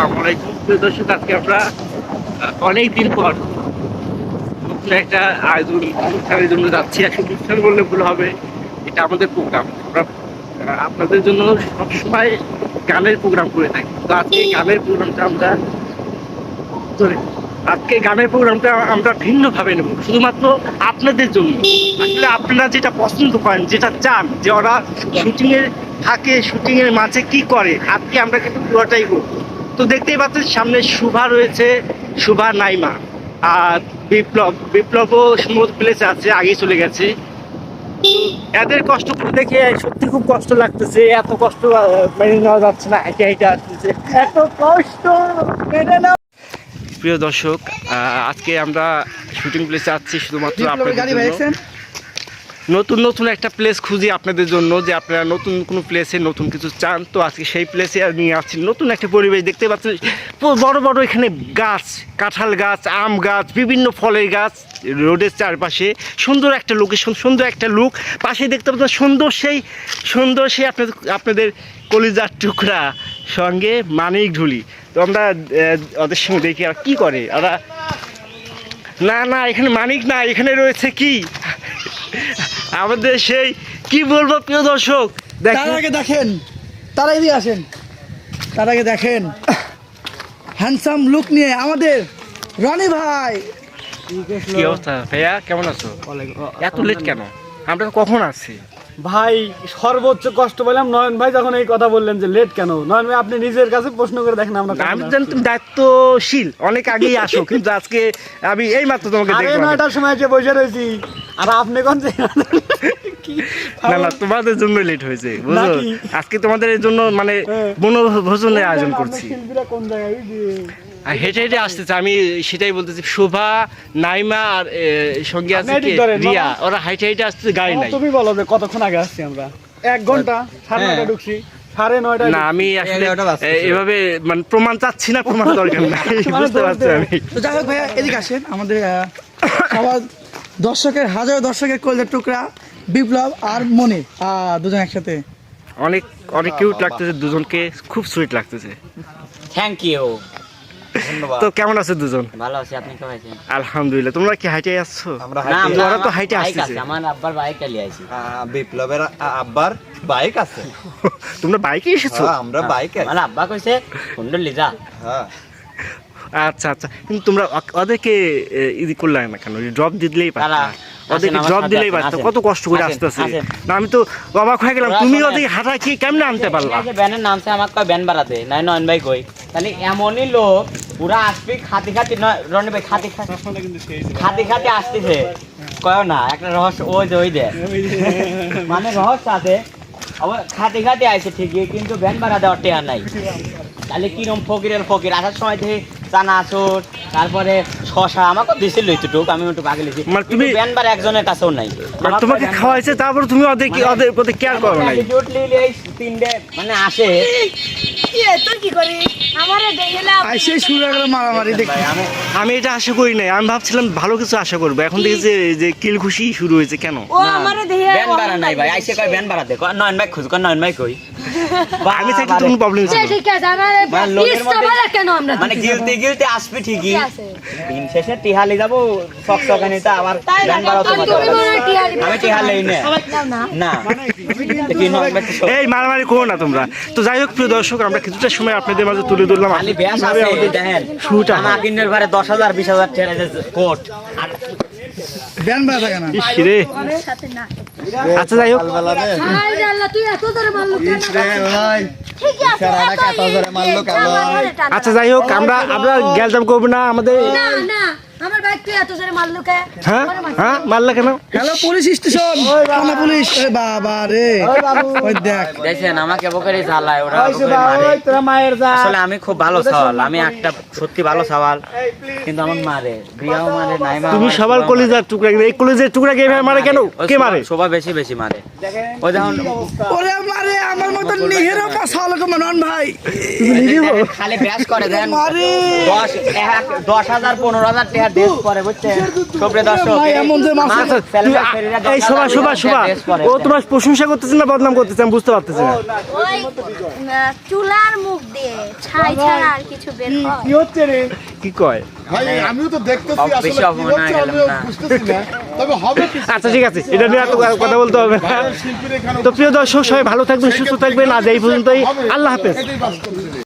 আজকে আমরা অনেক দিন পর একটা আয়োজন, অনুষ্ঠানের জন্য যাচ্ছি। অনুষ্ঠান বললে ভুল হবে, এটা আমাদের প্রোগ্রাম আপনাদের জন্য সবসময় গানের প্রোগ্রাম করে থাকি। তো আজকে গানের প্রোগ্রামটা আমরা আজকে গানের প্রোগ্রামটা আমরা ভিন্নভাবে নেব, শুধুমাত্র আপনাদের জন্য। আসলে আপনারা যেটা পছন্দ করেন, যেটা চান, যে ওরা শুটিং এর থাকে শুটিংয়ের মাঝে কি করে, আজকে আমরা কিন্তু পুরোটাই করব তো দেখতেই পাচ্ছেন সামনে শুভা রয়েছে শুভা নাইমা। আর বিপ্লব বিপ্লবও সম্ভবত প্লেসে আছে আগেই চলে গেছে। এদের কষ্ট করে দেখে সত্যি খুব কষ্ট লাগতেছে এত কষ্ট মেনে নেওয়া যাচ্ছে না হেঁটে হেঁটে আসতেছে। এত কষ্ট মেনে নেওয়া প্রিয় দর্শক আহ, আজকে আমরা শুটিং প্লেসে আছি শুধুমাত্র আপনাদের জন্য। নতুন নতুন একটা প্লেস খুঁজি আপনাদের জন্য যে আপনারা নতুন কোনো প্লেসে নতুন কিছু চান। তো আজকে সেই প্লেসে নিয়ে আসছি। নতুন একটা পরিবেশ দেখতে পাচ্ছেন। বড় বড় এখানে গাছ, কাঁঠাল গাছ, আম গাছ, বিভিন্ন ফলের গাছ রোডের চারপাশে। সুন্দর একটা লোকেশন সুন্দর একটা লুক পাশে দেখতে পাচ্ছেন সুন্দর সেই সুন্দর সেই আপনাদের আপনাদের কলিজার টুকরা সঙ্গে মানিক ঢুলি। তো আমরা ওদের সঙ্গে দেখি আর কী করে। ওরা না না, এখানে মানিক না, এখানে রয়েছে কি? আমাদের সেই কি বলব প্রিয় দর্শক? তার দেখেন আগে দেখেন তারা এদিকে আসেন। তার আগে দেখেন। হ্যান্ডসাম লুক নিয়ে আমাদের রনি ভাই। কি অবস্থা? ভাইয়া কেমন আছো? এত লেট কেন? আমরা কখন আসছি ভাই সর্বোচ্চ কষ্ট পেলাম। নয়ন ভাই যখন এই কথা বললেন যে লেট কেন? নয়ন ভাই আপনি নিজের কাছে প্রশ্ন করে দেখেন আমরা আমি। জানি তুমি দায়িত্বশীল অনেক আগেই আসো কিন্তু আজকে আমি এই মাত্র তোমাকে আরে নয়টার সময় এসে বসে রয়েছি। আর আপনি কোন যে না না তোমাদের জন্য লেট হয়েছে বুঝলো? আজকে তোমাদের জন্য মানে হ্যাঁ। বনভোজনের আয়োজন আপনার করছি। কোন জায়গায়? যে হেঁটে হেঁটে আসতেছে আমি সেটাই বলতেছি শোভা নাইমা আর সঙ্গে আছে রিয়া। ওরা হাইটে হাইটে আসতেছে গাড়ি নাই। তুমি বলো যে কতক্ষণ আগে আসছি আমরা? এক ঘণ্টা? সাড়ে নয়টা ঢুকছি। সাড়ে নয়টা না আমি আসলে এভাবে মানে প্রমাণ চাচ্ছি না প্রমাণ দরকার নাই। মানে বুঝতে পারছি আমি। তো যাই হোক ভাইয়া এদিকে আসেন। আমাদের সবার দর্শকের হাজার দর্শকের টুকরা বিপ্লব আর মনি আহ, দুজন একসাথে। অনেক অনেক কিউট লাগতেছে দুজনকে খুব সুইট লাগতেছে। থ্যাংক ইউ তো কেমন আছে দুজন? ভালো আছি আপনি কেমন আছেন? আলহামদুলিল্লাহ তোমরা কি হাইটে আসছো না আমরা আমরা তো হাইটে আমার আব্বার বাইক চালিয়ে আছি। বিপ্লবের আব্বার বাইক আছে। তোমরা বাইকে এসেছ? হ্যাঁ, আমরা বাইক আমার আব্বা কইছে কুন্ডল লিজা। হ্যাঁ। আচ্ছা আচ্ছা। কিন্তু তোমরা ওদেরকে ই করলে না কেন? ড্রপ দিলেই পারতা ওদেরকে ড্রপ দিলেই পারতো। কত কষ্ট করে আসতেছে। না আমি তো অবাক হয়ে গেলাম। তুমি। ওদেরকে হাঁটা কি কেমনে আনতে পারলা? ব্যানের নামছে আমার কয় ব্যান বাড়াতে। নাই নয়ন ভাই কই। তাহলে এমনই লোক পুরা আসবে খাতি খাতি নয় রনি ভাই খাতি খাতি খাতি খাতি আসতেছে। কয় না একটা রহস্য ওই যে ওই দে মানে রহস্য আছে। আবার খাতি খাতি আইছে ঠিকই কিন্তু ব্যান ভাড়া দেওয়ার টেয়ার নাই। তাহলে কিরম ফকিরের ফকির? আসার সময় থেকে চানাচুর তারপরে শশা আমাকে দিছিল একটুক আমি একটু আগে লিখি মানে তুমি- ব্যান ভাড়া একজনের কাছেও নাই। মানে তোমাকে খাওয়াইছে তারপর তুমি ওদেরকে মানে- ওদের প্রতি কেয়ার করো এই তিনটে মানে আসে। তুই কি করিস আমারে দেখলে আইসে শুরু হয়ে গেল মারামারি দেখি। আমি আমি এটা আশা করি নাই। আমি ভাবছিলাম ভালো কিছু আশা করব। এখন দেখি যে যে কিল খুশি শুরু হয়েছে কেন? ও আমারে দেখে ব্যান ভাড়া নাই। ভাই। আইসে কয় ব্যান ভাড়া দে। নয়ন ভাই খুঁজ কয় নয়ন ভাই কই? আমি থাকলে তো কোনো প্রবলেম ছিল ঠিক আছে আমারে মানে কেন আমরা মানে গিলতে গিলতে আসবে ঠিকই। দিন শেষে টিহালি যাব সক সকানিতে আবার ব্যান ভাড়া না, তুমি মনে টিহালি আমি টিহালি না না। না কি নয়ন ভাই তো এই মারামারি করো না তোমরা। তো যাই হোক প্রিয় দর্শক আমরা কিছুটা সময় আপনাদের মাঝে তুলে ধরলাম। শুরুটা আমার ভাড়ে দশ হাজার বিশ হাজার কোট আর আচ্ছা যাই হোক হাই রে আল্লাহ তুই এত ধরে মারলো কেন? ঠিক আছে এত ধরে মারলো কেন? আচ্ছা যাই হোক আমরা আমরা গ্যালজাম করব না আমাদের আমার বাইক তুই এত ধরে মারলো কে? হ্যাঁ? হ্যাঁ? মারলা কেন? Hello police station. থানা পুলিশ। এ বাবা রে। ওই দেখ। দেখছেন আমাকে বকারি জ্বালায় ওরা ওই মারে। তোরা মায়ের যা আসলে আমি খুব ভালো সওয়াল। আমি একটা সত্যি ভালো সওয়াল কিন্তু আমার মারে। বিয়াও মারে নাইমা তুমি সবার সবাই কলিজার টুকরা এই কলিজের টুকরা কে মারে কেন? কে মারে? সবাই বেশি বেশি মারে। ওই যখন ওরে মারে আমার মতো নিহেরো পাশাল আলাইকুম নন ভাই। দেখেন, খালি ব্যাস করে দেন। মারে। দশ এক- দশ হাজার পনেরো হাজার টাকা ড্রেস করে বুঝছেন? সবরে দর্শক এমন যে মাছ- আচ্ছা, তুই আ- এই শোভা শোভা শোভা ও তোমার প্রশংসা করতেছে না বদনাম করতেছে? আমি বুঝতে পারতেছি না। চুলার মুখ দিয়ে ছাই ছাড়া আর কিছু বের হয়। কি হচ্ছে রে? কি কয়? আমিও তো দেখতেছি আসলে কি হচ্ছে আমিও বুঝতেছি না তবে হবে আচ্ছা ঠিক আছে এটা নিয়ে এত কথা বলতে হবে না। তো প্রিয় দর্শক সবাই ভালো থাকবেন সুস্থ থাকবেন। আজ এই পর্যন্তই। আল্লাহ হাফেজ।